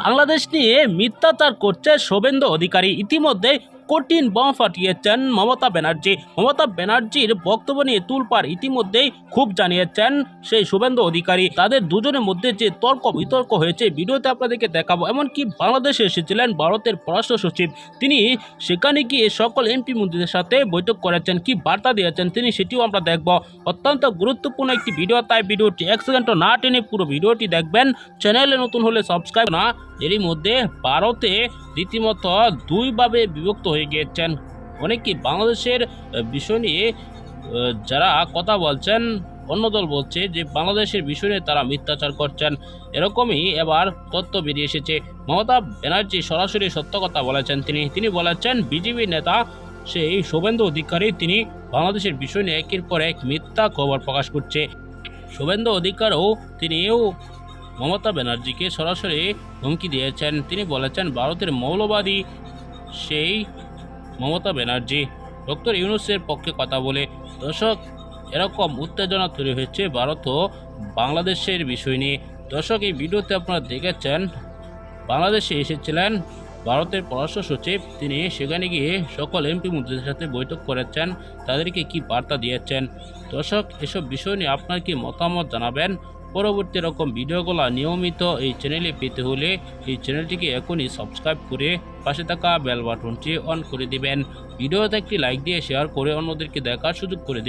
বাংলাদেশ নিয়ে মিথ্যাচার করছে শোভেন্দু অধিকারী। ইতিমধ্যে কঠিন বোমা ফাটিয়েছেন মমতা ব্যানার্জি। মমতা ব্যানার্জির বক্তব্য নিয়ে তুলপার ইতিমধ্যেই খুব জানিয়েছেন সেই শুভেন্দু অধিকারী। তাদের দুজনের মধ্যে যে তর্ক বিতর্ক হয়েছে, ভিডিওতে আপনাদেরকে দেখাবো। এমনকি বাংলাদেশে এসেছিলেন ভারতের পররাষ্ট্র সচিব। তিনি সেখানে গিয়ে সকল এমপি মন্ত্রীদের সাথে বৈঠক করেছেন। কি বার্তা দিয়েছেন তিনি সেটিও আমরা দেখব। অত্যন্ত গুরুত্বপূর্ণ একটি ভিডিও। তাই ভিডিওটি এক সেকেন্ডও না টেনে পুরো ভিডিওটি দেখবেন। চ্যানেলে নতুন হলে সাবস্ক্রাইব না। এরই মধ্যে ভারতে রীতিমতো দুইভাবে বিভক্ত হয়ে গিয়েছেন। অনেকেই বাংলাদেশের বিষয় নিয়ে যারা কথা বলছেন, অন্য দল বলছে যে বাংলাদেশের বিষয় তারা মিথ্যাচার করছেন। এরকমই এবার তথ্য বেরিয়ে এসেছে। মমতা ব্যানার্জি সরাসরি সত্য কথা বলেছেন তিনি। তিনি বলেছেন, বিজেপি নেতা সেই শুভেন্দু অধিকারী, তিনি বাংলাদেশের বিষয় নিয়ে একের পর এক মিথ্যা খবর প্রকাশ করছে। শুভেন্দু অধিকারও তিনিও মমতা ব্যানার্জিকে সরাসরি হুমকি দিয়েছেন। তিনি বলেছেন, ভারতের মৌলবাদী সেই মমতা ব্যানার্জি। ডক্টর ইউনুসের পক্ষে কথা বলে, দর্শক, এরকম উত্তেজনা তৈরি হয়েছে ভারত ও বাংলাদেশের বিষয় নিয়ে। দর্শক, এই ভিডিওতে আপনারা দেখেছেন, বাংলাদেশে এসেছিলেন ভারতের পররাষ্ট্র সচিব। তিনি সেখানে গিয়ে সকল এমপি মন্ত্রীদের সাথে বৈঠক করেছেন। তাদেরকে কি বার্তা দিয়েছেন? দর্শক, এসব বিষয় নিয়ে আপনার কি মতামত জানাবেন? পরবর্তী রকম ভিডিওগুলো নিয়মিত এই চ্যানেলে পেতে হলে এই চ্যানেলটিকে এখনই সাবস্ক্রাইব করে পাশে থাকা বেল বাটনটি অন করে দিবেন। ভিডিওতে একটি লাইক দিয়ে শেয়ার করে অন্যদেরকে দেখার সুযোগ করে দিবেন।